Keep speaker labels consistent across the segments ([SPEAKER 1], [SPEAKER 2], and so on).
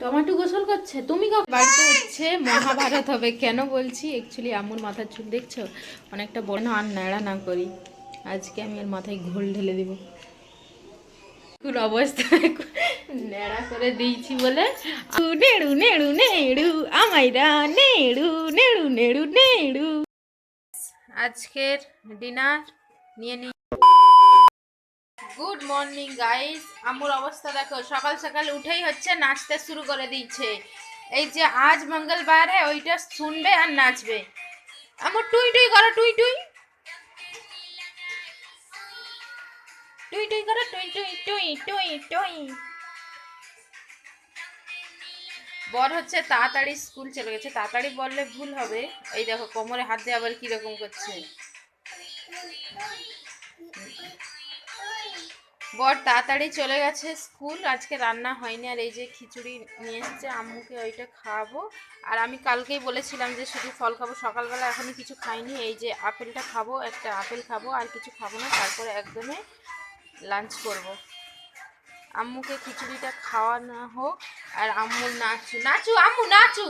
[SPEAKER 1] Tomato গোসল করছে? তুমি বাড়িতে হচ্ছে মহাভারত হবে। কেন বলছি? অ্যাকচুয়ালি আমুর মাথার চুল দেখছ? অনেকটা বড়। না, আর নেড়া না করি। আজকে আমি এর মাথায় ঘোল ঢেলে দিব। কোন অবস্থা। নেড়া করে দিয়েছি বলে। নেড়ু নেড়ু নেড়ু আমাইরা নেড়ু নেড়ু নেড়ু নেড়ু। আজকের ডিনার নিয়ে নি গুড মর্নিং গাইস আমুর অবস্থা দেখো। সকাল সকাল উঠেই হচ্ছে নাচতে শুরু করে দিচ্ছে। এই যে আজ মঙ্গলবার হ্যাঁ ওইটা শুনবে আর নাচবে। আমুর টুই টুই করো, টুই টুই। টুই টুই করো, টুই টুই টুই টুই টুই। বর হচ্ছে তাড়াতাড়ি স্কুল চলে গেছে। তাড়াতাড়ি বললে ভুল হবে। এই দেখো, কোমরে হাত দিয়ে আবার কীরকম করছে। বর তাড়াতাড়ি চলে গেছে স্কুল, আজকে রান্না হয়নি, আর এই যে খিচুড়ি নিয়ে এসেছে, আম্মুকে ওইটা খাওয়াবো। আর আমি কালকেই বলেছিলাম যে শুধু ফল খাব, সকালবেলা এখনই কিছু খাইনি, এই যে আপেলটা খাব, একটা আপেল খাব, আর কিছু খাব না, তারপরে একদমে লাঞ্চ করব। আম্মুকে খিচুড়িটা খাওয়ানো হোক, আর আম্মু নাচু নাচু, আম্মু নাচু!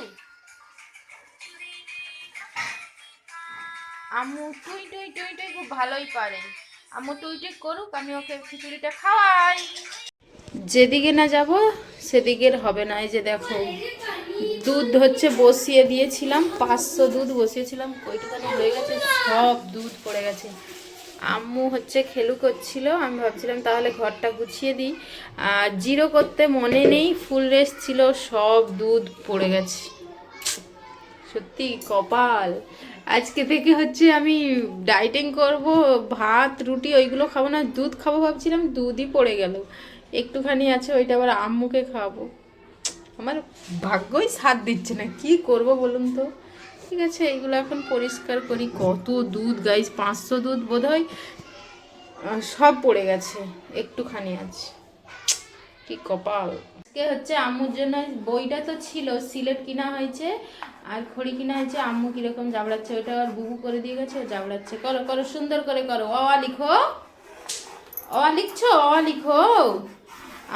[SPEAKER 1] আম্মু, টুই টুই টুই টুই, খুব ভালোই পারে আম্মু টুই টুই করুক, আমি ওকে খিচুড়িটা খাওয়াই। যেদিকে না যাব, সেদিকের হবে না। এই যে দেখো, দুধ হচ্ছে বসিয়ে দিয়েছিলাম, পাঁচশো দুধ বসিয়েছিলাম। কইটুখানি হয়ে গেছে, সব দুধ পড়ে গেছে। আম্মু হচ্ছে খেলু করছিল, আমি ভাবছিলাম তাহলে ঘরটা গুছিয়ে দিই। আর জিরো করতে মনে নেই, ফুল রেস ছিল, সব দুধ পড়ে গেছে। সত্যি কপাল। আজকে থেকে হচ্ছে আমি ডাইটিং করব, ভাত, রুটি, ওইগুলো খাব না, দুধ খাব ভাবছিলাম, দুধই পড়ে গেল। একটুখানি আছে, ওইটা আবার আম্মুকে খাওয়াবো। আমার ভাগ্যই সাথ দিচ্ছে না, কি করব বলুন তো? ঠিক আছে, এইগুলো এখন পরিষ্কার করি। কত দুধ গাইস পাঁচশো দুধ বোধ হয় সব পড়ে গেছে, একটুখানি আছে। কি কপাল। আজকে হচ্ছে আম্মুর জন্য বইটা তো ছিল সিলেট কিনা হয়েছে আর খড়ি কিনা হয়েছে আম্মু কীরকম জাবড়াচ্ছে ওটা আর বুবু করে দিয়ে গেছে ও জাবড়াচ্ছে। করো করো সুন্দর করে করো। অ লিখো। অ লিখছো? অ লিখো।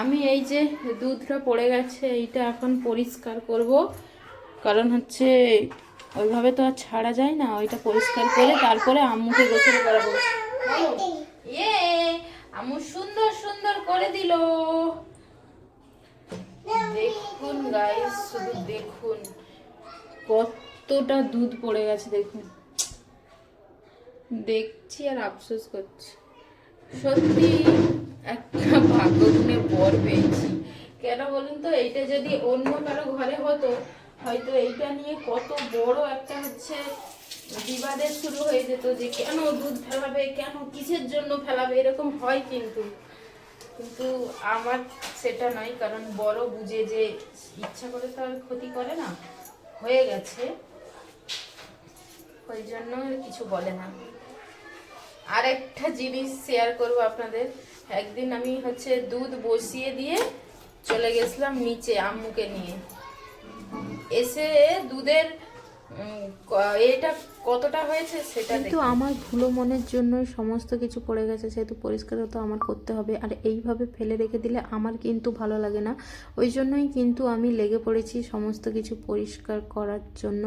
[SPEAKER 1] আমি এই যে দুধটা পড়ে গেছে এইটা এখন পরিষ্কার করব। কারণ হচ্ছে ওইভাবে তো আর ছাড়া যায় না ওইটা পরিষ্কার করে তারপরে আম্মুকে গোসল করাবো। ইয়ে আম্মু সুন্দর সুন্দর করে দিল। দেখুন গাইস শুধু দেখুন। কতটা দুধ পড়ে গেছে, দেখুন। দেখছি আর আফসোস করছি। সত্যি একটা ভাগ্যগুণে বর পেয়েছি। কেন বলুন তো, এইটা যদি অন্য কারও ঘরে হতো, হয়তো এইটা নিয়ে কত বড় একটা হচ্ছে বিবাদের শুরু হয়ে যেত যে কেন দুধ ফেলাবে, কেন কিসের জন্য ফেলাবে, এরকম হয় কিন্তু। কিন্তু আমার সেটা নয়, কারণ বড় বুঝে যে ইচ্ছা করে তো আর ক্ষতি করে না, হয়ে গেছে। ওই জন্য আর কিছু বলে না। আরেকটা জিনিস শেয়ার করব আপনাদের। একদিন আমি হচ্ছে দুধ বসিয়ে দিয়ে চলে গেছিলাম নিচে আম্মুকে নিয়ে। এসে দুধের এটা কতটা হয়েছে সেটা
[SPEAKER 2] কিন্তু আমার ভুলো মনের জন্যই সমস্ত কিছু পড়ে গেছে সেহেতু পরিষ্কার তো আমার করতে হবে। আর এইভাবে ফেলে রেখে দিলে আমার কিন্তু ভালো লাগে না। ওই জন্যই কিন্তু আমি লেগে পড়েছি সমস্ত কিছু পরিষ্কার করার জন্য।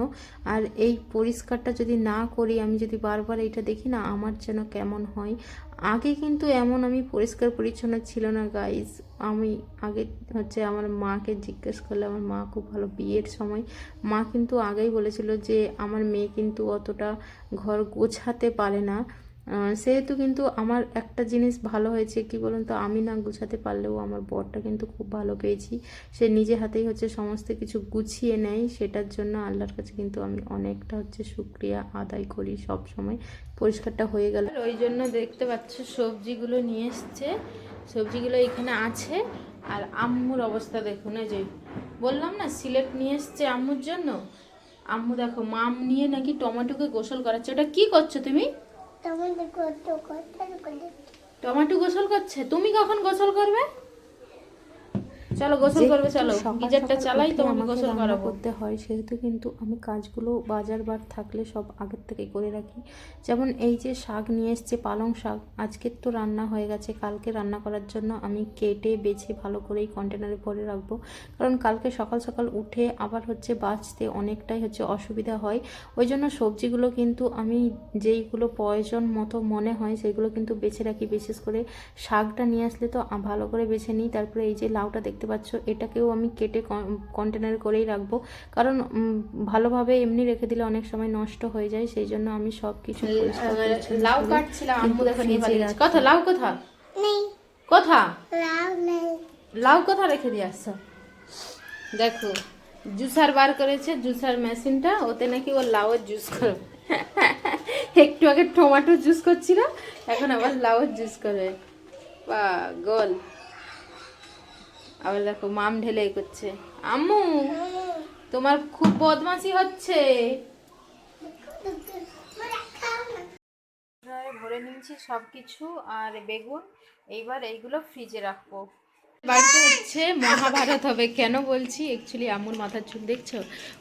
[SPEAKER 2] আর এই পরিষ্কারটা যদি না করি আমি যদি বারবার এইটা দেখি না আমার যেন কেমন হয়। আগে কিন্তু এমন আমি পরিষ্কার পরিচ্ছন্ন ছিল না গাইজ আমি আগে হচ্ছে আমার মাকে জিজ্ঞেস করলে আমার মা খুব ভালো বিয়ের সময়, মা কিন্তু আগেই বলেছিল যে আমার মেয়ে কিন্তু অতটা ঘর গোছাতে পারে না। সেহেতু কিন্তু আমার একটা জিনিস ভালো হয়েছে, কি বলুন তো, আমি না গুছাতে পারলেও আমার বরটা কিন্তু খুব ভালো পেয়েছি। সে নিজে হাতেই হচ্ছে সমস্ত কিছু গুছিয়ে নেয়, সেটার জন্য আল্লাহর কাছে কিন্তু আমি অনেকটা হচ্ছে শুক্রিয়া আদায় করি সব সময় পরিষ্কারটা হয়ে গেল।
[SPEAKER 1] ওই জন্য দেখতে পাচ্ছ সবজিগুলো নিয়ে এসছে। সবজিগুলো এখানে আছে। আর আম্মুর অবস্থা দেখুন, এই যে বললাম না, সিলেট নিয়ে এসছে আম্মুর জন্য। আম্মু দেখো, মাম নিয়ে নাকি টমেটোকে গোসল করাচ্ছে। ওটা কি করছ তুমি? টমেটো গোসল করছে? তুমি কখন গোসল করবে? চলো গোসল করবে চলো। গিজারটা চালাই তোমাকে
[SPEAKER 2] আমাকে
[SPEAKER 1] গোসল করাবো।
[SPEAKER 2] করতে হয় সেহেতু কিন্তু আমি কাজগুলো বাজার বার থাকলে সব আগের থেকে করে রাখি। যেমন এই যে শাক নিয়ে এসছে পালং শাক আজকের তো রান্না হয়ে গেছে কালকে রান্না করার জন্য আমি কেটে বেছে ভালো করেই কন্টেনারে ভরে রাখব। কারণ কালকে সকাল সকাল উঠে আবার হচ্ছে বাঁচতে অনেকটাই হচ্ছে অসুবিধা হয়। ওই জন্য সবজিগুলো কিন্তু আমি যেইগুলো প্রয়োজন মতো মনে হয় সেগুলো কিন্তু বেছে রাখি। বিশেষ করে শাকটা নিয়ে আসলে তো ভালো করে বেছে নিই। তারপরে এই যে লাউটা দেখতে পাচ্ছ এটাকেও আমি কেটে কন্টেনার করেই রাখব। কারণ ভালোভাবে এমনি রেখে দিলে অনেক সময় নষ্ট হয়ে যায় সেই জন্য আমি সব কিছু
[SPEAKER 1] লাউ কাটছিলাম আম্মু দেখো। কথা লাউ কোথা? কোথা? লাউ কোথা রেখে দিয়ে আসছো? দেখো জুসার বার করেছে জুসার মেশিনটা ওতে নাকি ও লাউয়ের জুস করবে একটু আগে টমেটো জুস করছিল এখন আবার লাউয়ের জুস করবে পাগল। আবার দেখো, মাম ঢেলে করছে। আম্মু, তোমার খুব বদমাশি হচ্ছে। ভরে নিয়েছি সব কিছু আর বেগুন, এইবার এইগুলো ফ্রিজে রাখব। বাড়িতে হচ্ছে মহাভারত হবে। কেন বলছি? অ্যাকচুয়ালি আম্মুর মাথার চুল দেখছ?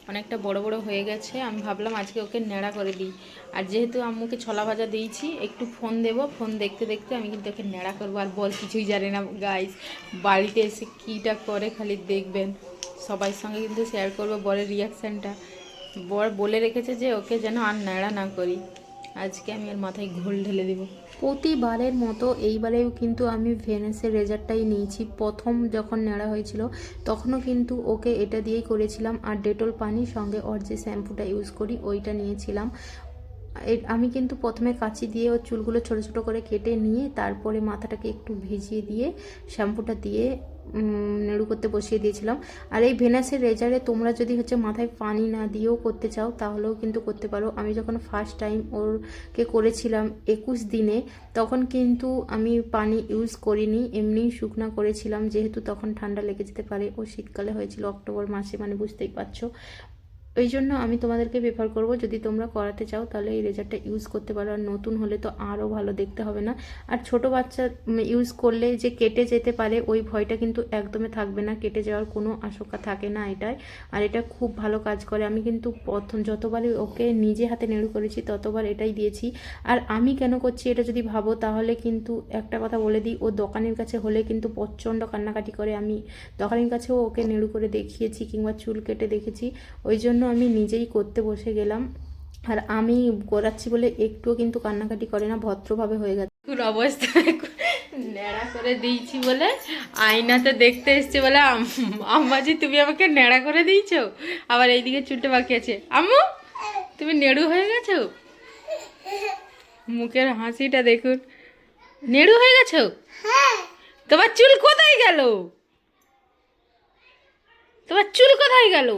[SPEAKER 1] অনেকটা বড় বড় হয়ে গেছে। আমি ভাবলাম আজকে ওকে নেড়া করে দিই। আর যেহেতু আম্মুকে ছলা ভাজা দিয়েছি, একটু ফোন দেবো। ফোন দেখতে দেখতে আমি কিন্তু ওকে নেড়া করব। আর বল, কিছুই জানে না গাইস বাড়িতে এসে কীটা করে খালি দেখবেন। সবার সঙ্গে কিন্তু শেয়ার করব বরের রিয়াকশানটা বর বলে রেখেছে যে ওকে যেন আর নেড়া না করি। আজকে আমি আর মাথায় ঘোল ঢেলে দেবো।
[SPEAKER 2] প্রতিবারের মতো এইবারেও কিন্তু আমি ভেনাসের রেজারটাই নিয়েছি। প্রথম যখন নেড়া হয়েছিল, তখনও কিন্তু ওকে এটা দিয়েই করেছিলাম। আর ডেটল পানি সঙ্গে ওর যে শ্যাম্পুটা ইউজ করি, ওইটা নিয়েছিলাম। আমি কিন্তু প্রথমে কাঁচি দিয়ে ওর চুলগুলো ছোট ছোট করে কেটে নিয়ে, তারপরে মাথাটাকে একটু ভিজিয়ে দিয়ে, শ্যাম্পুটা দিয়ে নেড়ু করতে বসিয়ে দিয়েছিলাম। আর এই ভেনাসের রেজারে তোমরা যদি হচ্ছে মাথায় পানি না দিয়েও করতে চাও, তাহলেও কিন্তু করতে পারো। আমি যখন ফার্স্ট টাইম ওরকে করেছিলাম একুশ দিনে, তখন কিন্তু আমি পানি ইউজ করিনি। এমনি শুকনা করেছিলাম, যেহেতু তখন ঠান্ডা লেগে যেতে পারে। ও শীতকালে হয়েছিল অক্টোবর মাসে মানে বুঝতেই পারছ। ওই জন্য আমি তোমাদেরকে প্রেফার করব যদি তোমরা করাতে চাও, তাহলে এই রেজারটা ইউজ করতে পারো। আর নতুন হলে তো আরও ভালো দেখতে হবে না। আর ছোট বাচ্চা ইউজ করলে যে কেটে যেতে পারে, ওই ভয়টা কিন্তু একদমই থাকবে না। কেটে যাওয়ার কোনো আশঙ্কা থাকে না এটাই আর এটা খুব ভালো কাজ করে। আমি কিন্তু প্রথম যতবারই ওকে নিজে হাতে নেড়ু করেছি, ততবার এটাই দিয়েছি। আর আমি কেন করছি এটা যদি ভাবো, তাহলে কিন্তু একটা কথা বলে দিই, ও দোকানের কাছে হলে কিন্তু প্রচণ্ড কান্নাকাটি করে। আমি দোকানের কাছেও ওকে নেড়ু করে দেখিয়েছি কিংবা চুল কেটে দেখেছি। ওই জন্য আমি নিজেই করতে বসে গেলাম। আর আমি করাচ্ছি বলে একটুও কিন্তু কান্নাকাটি করে না, ভদ্রভাবে হয়ে গেছে।
[SPEAKER 1] কোন অবস্থা নেড়া করে দিয়েছি বলে, আয়নাতে দেখতে এসছে বলে আম্মাজি, তুমি আমাকে নেড়া করে দিয়েছ? আবার এইদিকে চুলটা বাকি আছে। আম্মু, তুমি নেড়ু হয়ে গেছো? মুখের হাসিটা দেখুন। নেড়ু হয়ে গেছো? তোমার চুল কোথায় গেল? তোমার চুল কোথায় গেল?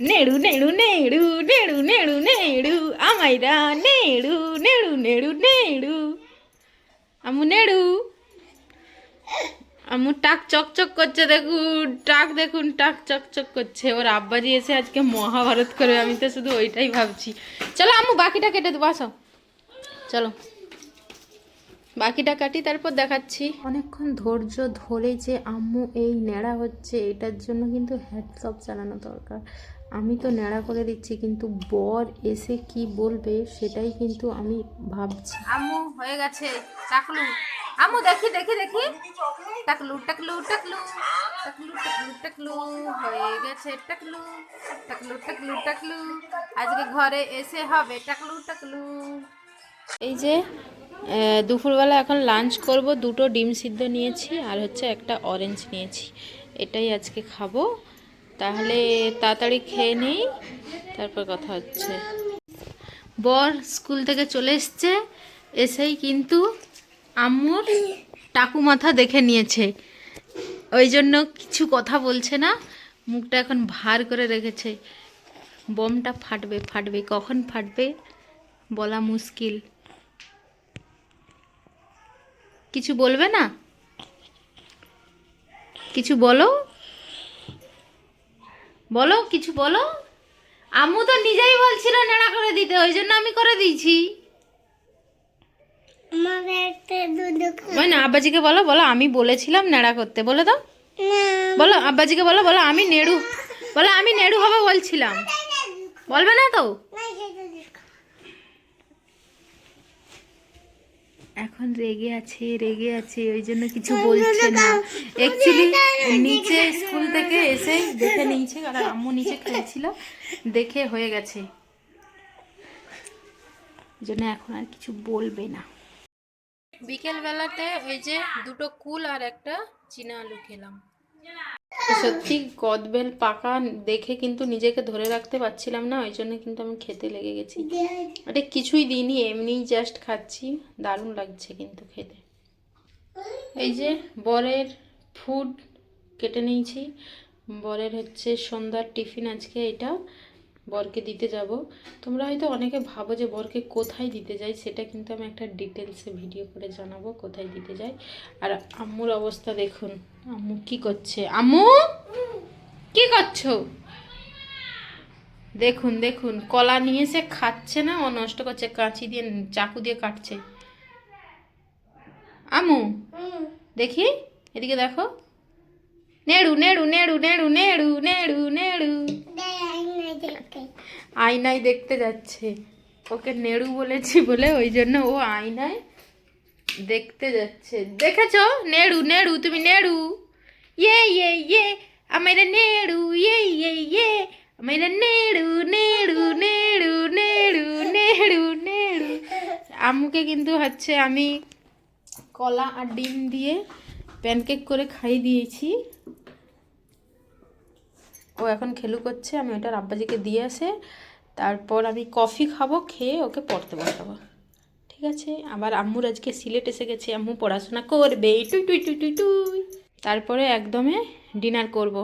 [SPEAKER 1] নেড়ু নেড়ু নেড়ু নেড়ু নেড়ু নেড়ু আমাইরা নেড়ু নেড়ু নেড়ু নেড়ু আমু নেড়ু আমু টাক চকচক করছে দেখুন টাক দেখুন টাক চকচক করছে ওর আব্বাজি এসে আজকে মহাভারত করে আমি তো শুধু ওইটাই ভাবছি চলো আম্মু বাকিটা কেটে দেবো আসো চলো বাকিটা কাটি তারপর দেখাচ্ছি।
[SPEAKER 2] অনেকক্ষণ ধৈর্য ধরে যে আম্মু এই ন্যাড়া হচ্ছে এটার জন্য কিন্তু হ্যাডসঅপ চালানো দরকার। আমি তো ন্যাড়া করে দিচ্ছি কিন্তু বর এসে কি বলবে সেটাই কিন্তু আমি ভাবছি।
[SPEAKER 1] আম্মু হয়ে গেছে। চাকলু। আম্মু দেখি দেখি দেখি। টাকলু টাকলু টাকলু। টাকলু টাকলু টাকলু। হয়ে গেছে টাকলু। টাকলু টাকলু টাকলু। আজকে ঘরে এসে হবে টাকলু টাকলু। এই যে দুপুরবেলা এখন লাঞ্চ করব, দুটো ডিম সিদ্ধ নিয়েছি আর হচ্ছে একটা অরেঞ্জ নিয়েছি। এটাই আজকে খাব। তাহলে তাড়াতাড়ি খেয়ে নেই, তারপর কথা হচ্ছে। বর স্কুল থেকে চলে এসছে, এসেই কিন্তু আম্মুর টাকু মাথা দেখে নিয়েছে। ওই জন্য কিছু কথা বলছে না, মুখটা এখন ভার করে রেখেছে। বোমটা ফাটবে ফাটবে, কখন ফাটবে বলা মুশকিল। কিছু বলবে না? কিছু বলো? বলো কিছু বলো? আম্মু তো নিজেই বলছিল নেড়া করে দিতে ওই জন্য আমি করে দিয়েছি। না আব্বাজিকে বলো বলো আমি বলেছিলাম নেড়া করতে বলে দাও। বলো আব্বাজিকে বলো বলো আমি নেড়ু বলো আমি নেড়ু হবে বলছিলাম। বলবে না তো? এখন রেগে আছে রেগে আছে ওই জন্য কিছু বলছে না। অ্যাকচুয়ালি নিচে স্কুল থেকে এসে দেখে নিয়েছে কারণ আম্মু নিচে খেলছিল দেখে হয়ে গেছে। ওই জন্য এখন আর কিছু বলবে না। বিকেল বেলাতে ওই যে দুটো কুল আর একটা চীনা আলু খেলাম। সত্যি কদবেল পাকা দেখে কিন্তু নিজেকে ধরে রাখতে পারছিলাম না, ওই জন্য কিন্তু আমি খেতে লেগে গেছি। এটা কিছুই দিইনি, এমনিই জাস্ট খাচ্ছি। দারুণ লাগছে কিন্তু খেতে। এই যে বরের ফুড কেটে নিয়েছি। বরের হচ্ছে সন্ধ্যার টিফিন আজকে এটা। বরকে দিতে যাব। তোমরা হয়তো অনেকে ভাবো যে বরকে কোথায় দিতে যাই, সেটা কিন্তু আমি একটা ডিটেলসে ভিডিও করে জানাব কোথায় দিতে যাই। আর আম্মুর অবস্থা দেখুন, আম্মু কি করছে? আম্মু! কি করছ? দেখুন দেখুন, কলা নিয়ে সে খাচ্ছে না, ও নষ্ট করছে, কাঁচি দিয়ে, চাকু দিয়ে কাটছে। আমু দেখি, এদিকে দেখো। নেড়ু নেড়ু নেড়ু নেড়ু নেড়ু নেড়ু নেড়ু। আয়নায় দেখতে যাচ্ছে। ওকে নেড়ু বলেছি বলে, ওই জন্য ও আয়নায় দেখতে যাচ্ছে। দেখেছ? নেড়ু নেড়ু, তুমি নেড়ু। ইয়ে ইয়ে ইয়ে আমার নেড়ু ইয়ে ইয়ে ইয়ে আমার নেড়ু নেড়ু নেড়ু নেড়ু নেড়ু নেড়ু। আম্মুকে কিন্তু হচ্ছে আমি কলা আর ডিম দিয়ে প্যানকেক করে খাইয়ে দিয়েছি। ও এখন খেলু করছে আমি ওটার আব্বাজিকে দিয়ে আসে তারপর আমি কফি খাব খেয়ে ওকে পড়তে বসাবো। ঠিক আছে? আবার আম্মুর আজকে সিলেট এসে গেছে আম্মু পড়াশোনা করবে। টুই টুই টুই টুই টুই। তারপরে একদমে ডিনার করব।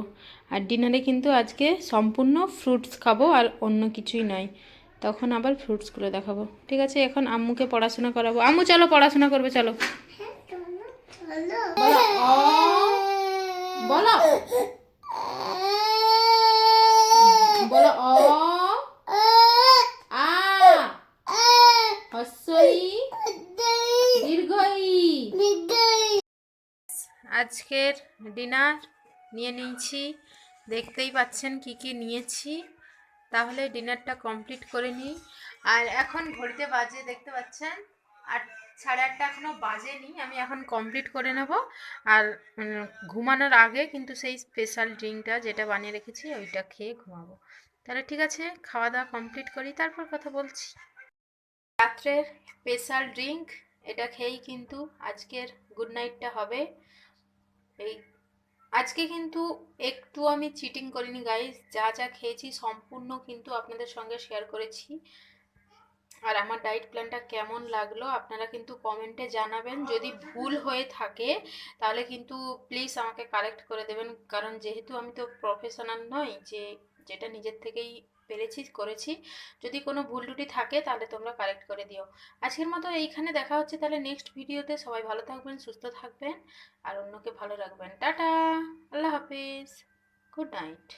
[SPEAKER 1] আর ডিনারে কিন্তু আজকে সম্পূর্ণ ফ্রুটস খাব আর অন্য কিছুই নয়। তখন আবার ফ্রুটসগুলো দেখাবো। ঠিক আছে? এখন আম্মুকে পড়াশোনা করাবো। আম্মু চলো পড়াশোনা করবে চলো। বলো। বলো। আজকের ডিনার নিয়ে নিয়েছি। দেখতেই পাচ্ছেন কি কি নিয়েছি। তাহলে ডিনারটা কমপ্লিট করে নিই। আর এখন ঘড়িতে বাজে, দেখতে পাচ্ছেন? আর সাড়ে আটটা এখনও বাজেনি, আমি এখন কমপ্লিট করে নেব। আর ঘুমানোর আগে কিন্তু সেই স্পেশাল ড্রিঙ্কটা যেটা বানিয়ে রেখেছি, ওইটা খেয়ে ঘুমাবো। তাহলে ঠিক আছে, খাওয়া দাওয়া কমপ্লিট করি, তারপর কথা বলছি। রাত্রের স্পেশাল ড্রিঙ্ক, এটা খেয়েই কিন্তু আজকের গুড নাইটটা হবে। এই, আজকে কিন্তু একটু আমি চিটিং করিনি গাইস যা যা খেয়েছি সম্পূর্ণ কিন্তু আপনাদের সঙ্গে শেয়ার করেছি। আর আমার ডায়েট প্ল্যানটা কেমন লাগল, আপনারা কিন্তু কমেন্টে জানাবেন। যদি ভুল হয়ে থাকে, তাহলে কিন্তু প্লিজ আমাকে কারেক্ট করে দেবেন। কারণ যেহেতু আমি তো প্রফেশনাল নই, যে, যেটা নিজের থেকেই পেরেছি, করেছি। যদি কোনো ভুল টুটি থাকে তাহলে তোমরা কারেক্ট করে দিও। আজকের মতো এইখানে দেখা হচ্ছে তাহলে নেক্সট ভিডিওতে সবাই ভালো থাকবেন, সুস্থ থাকবেন। আর অন্যকে ভালো রাখবেন। টাটা! আল্লাহ হাফিজ। Good night